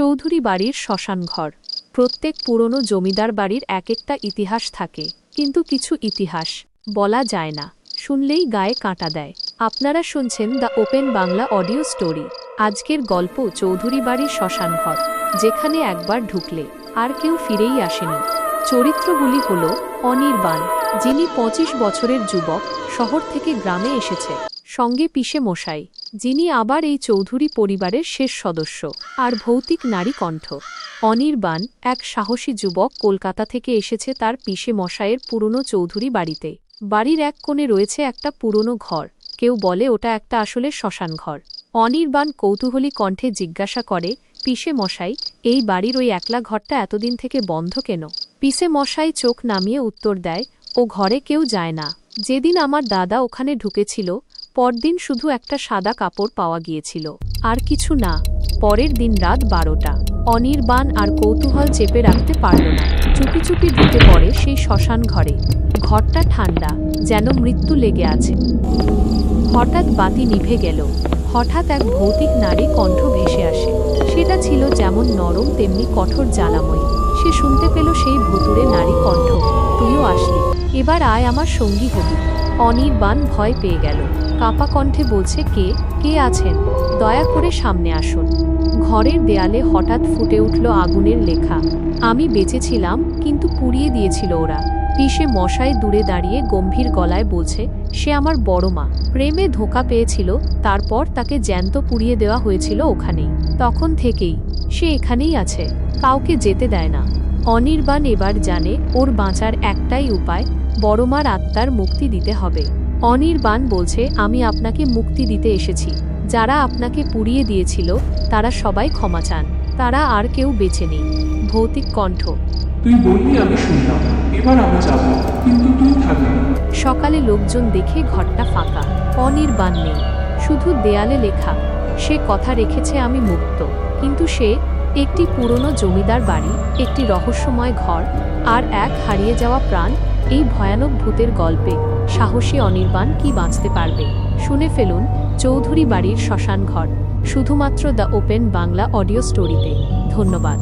চৌধুরী বাড়ির শ্মশানঘর। প্রত্যেক পুরনো জমিদার বাড়ির এক একটা ইতিহাস থাকে, কিন্তু কিছু ইতিহাস বলা যায় না, শুনলেই গায়ে কাঁটা দেয়। আপনারা শুনছেন the open Bangla audio story. আজকের গল্প চৌধুরী বাড়ির শ্মশানঘর, যেখানে একবার ঢুকলে আর কেউ ফিরেই আসেনি। চরিত্রগুলি হল অনির্বাণ, যিনি পঁচিশ বছরের যুবক, শহর থেকে গ্রামে এসেছে। সঙ্গে পিসে মশাই, যিনি আবার এই চৌধুরী পরিবারের শেষ সদস্য আর ভৌতিক নারী কণ্ঠ। অনির্বাণ, এক সাহসী যুবক, কলকাতা থেকে এসেছে তার পিসে মশাইয়ের পুরনো চৌধুরী বাড়িতে। বাড়ির এক কোণে রয়েছে একটা পুরনো ঘর, কেউ বলে ওটা একটা আসলে শ্মশান ঘর। অনির্বাণ কৌতূহলী কণ্ঠে জিজ্ঞাসা করে, পিসে মশাই, এই বাড়ির ওই একলা ঘরটা এতদিন থেকে বন্ধ কেন? পিসে মশাই চোখ নামিয়ে উত্তর দেয়, ও ঘরে কেউ যায় না। যেদিন আমার দাদা ওখানে ঢুকেছিল পরদিন শুধু একটা সাদা কাপড় পাওয়া গিয়েছিল। আর কিছু না, পরের দিন রাত বারোটা। অনির্বাণ আর কৌতূহল চেপে রাখতে পারল না। চুপি চুপি ঢুকে পড়ে সেই শ্মশান ঘরে। ঘরটা ঠান্ডা, যেন মৃত্যু লেগে আছে। হঠাৎ বাতি নিভে গেল। হঠাৎ এক ভৌতিক নারী কণ্ঠ ভেসে আসে। সেটা ছিল যেমন নরম, তেমনি কঠোর জ্বালাময়ী। সে শুনতে পেল সেই ভুতুরে নারী কণ্ঠ। তুইও আসলি। এবার আয় আমার সঙ্গী হবি। অনির্বাণ ভয় পেয়ে গেল। কাপা কণ্ঠে বলছে, কে? কে আছেন? দয়া করে সামনে আসুন। ঘরের দেয়ালে হঠাৎ ফুটে উঠল আগুনের লেখা। আমি বেঁচেছিলাম, কিন্তু পুড়িয়ে দিয়েছিল ওরা। পিসে মশায় দূরে দাঁড়িয়ে গম্ভীর গলায় বলছে, সে আমার বড় মা। প্রেমে ধোকা পেয়েছিল, তারপর তাকে জ্যান্ত পুড়িয়ে দেওয়া হয়েছিল ওখানেই। তখন থেকেই সে এখানেই আছে, কাউকে যেতে দেয় না। অনির্বাণ এবার জানে, ওর বাঁচার একটাই উপায় বড়মার আত্মার মুক্তি দিতে হবে। অনির্বাণ বলছে আমি আপনাকে মুক্তি দিতে এসেছি। যারা আপনাকে পুড়িয়ে দিয়েছিল তারা সবাই ক্ষমা চান। তারা আর কেউ বেছে নেই। ভৌতিক কণ্ঠ। তুই বললি আমি শুনলাম এবার যাব কিন্তু তুই থাকবি সকালে লোকজন দেখে ঘরটা ফাঁকা। অনির্বাণ নেই। শুধু দেয়ালে লেখা সে কথা রেখেছে আমি মুক্ত। কিন্তু সে একটি পুরনো জমিদার বাড়ি একটি রহস্যময় ঘর আর এক হারিয়ে যাওয়া প্রাণ এই ভয়ানক ভূতের গল্পে সাহসী অনির্বাণ কি বাঁচতে পারবে? শুনে ফেলুন চৌধুরী বাড়ির শ্মশান ঘর শুধুমাত্র দ্য ওপেন বাংলা অডিও স্টোরিতে। ধন্যবাদ।